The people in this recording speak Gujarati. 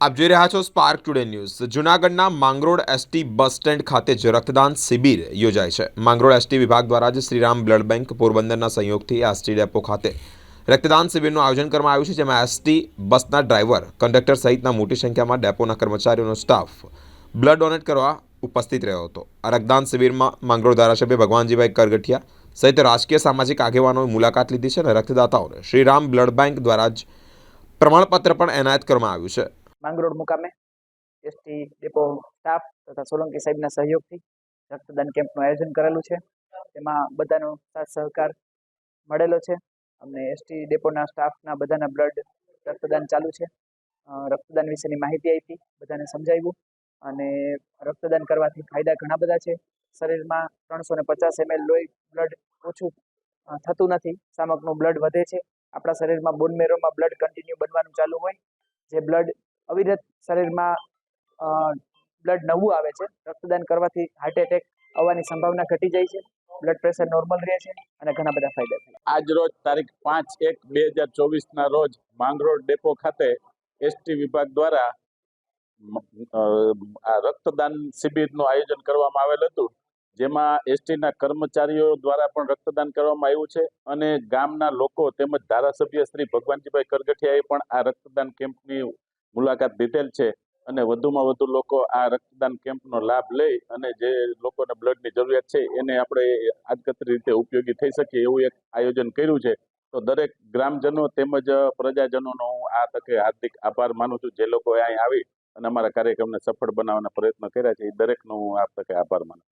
આપ જોઈ રહ્યા છો સ્પાર્ક ટુડે ન્યૂઝ જૂનાગઢના માંગરોળ એસટી બસ સ્ટેન્ડ ખાતે જ રક્તદાન શિબિર યોજાય છે. માંગરોળ એસટી વિભાગ દ્વારા જ શ્રીરામ બ્લડ બેંક પોરબંદરના સહયોગથી એસટી ડેપો ખાતે રક્તદાન શિબિરનું આયોજન કરવામાં આવ્યું છે, જેમાં એસટી બસના ડ્રાઈવર, કંડક્ટર સહિતના મોટી સંખ્યામાં ડેપોના કર્મચારીઓનો સ્ટાફ બ્લડ ડોનેટ કરવા ઉપસ્થિત રહ્યો હતો. આ રક્તદાન શિબિરમાં માંગરોળ ધારાસભ્ય ભગવાનજીભાઈ કરગઠિયા સહિત રાજકીય સામાજિક આગેવાનોએ મુલાકાત લીધી છે અને રક્તદાતાઓને શ્રીરામ બ્લડ બેંક દ્વારા જ પ્રમાણપત્ર પણ એનાયત કરવામાં આવ્યું છે. માંગરોળ મુકામે. એસટી ડેપો સ્ટાફ તથા સોલંકી સાહેબના સહયોગથી રક્તદાન કેમ્પનું આયોજન કરેલું છે. તેમાં બધાનો સાથ સહકાર મળેલો છે અમને એસટી ડેપોના સ્ટાફના બધાના બ્લડ રક્તદાન ચાલુ છે. રક્તદાન વિશેની માહિતી આપી, બધાને સમજાવ્યું અને રક્તદાન કરવાથી ફાયદા ઘણા બધા છે. શરીરમાં ત્રણસો ને પચાસ એમએલ લોહી બ્લડ ઓછું થતું નથી. સામકનું બ્લડ વધે છે. આપણા શરીરમાં બોન મેરોમાં બ્લડ કન્ટિન્યુ બનવાનું ચાલુ હોય. જે બ્લડ અવિરત શરીરમાં બ્લડ નવું આવે છે. રક્તદાન કરવાથી હાર્ટ એટેક આવવાની સંભાવના ઘટી જાય છે. બ્લડ પ્રેશર નોર્મલ રહે છે અને ઘણા બધા ફાયદા થાય આજ રોજ તારીખ પાંચ એક બે હજાર ચોવીસના રોજ માંગરોળ ડેપો ખાતે એસટી વિભાગ દ્વારા રક્તદાન શિબિરનું આયોજન કરવામાં આવેલ હતું. જેમાં એસટીના કર્મચારીઓ દ્વારા પણ રક્તદાન કરવામાં આવ્યું છે અને ગામના લોકો તેમજ ધારાસભ્ય શ્રી ભગવાનજીભાઈ કરગઠિયાએ પણ આ રક્તદાન કેમ્પની મુલાકાત લીધેલ છે અને વધુમાં વધુ લોકો આ રક્તદાન કેમ્પનો લાભ લઈ અને જે લોકોને બ્લડની જરૂરિયાત છે એને આપણે આદકતરી રીતે ઉપયોગી થઈ શકીએ એવું એક આયોજન કર્યું છે તો દરેક ગ્રામજનો તેમજ પ્રજાજનોનો હું આ તકે હાર્દિક આભાર માનું છું જે લોકો અહીં આવી અને અમારા કાર્યક્રમને સફળ બનાવવાના પ્રયત્નો કર્યા છે, એ દરેકનો હું આ તકે આભાર માનું.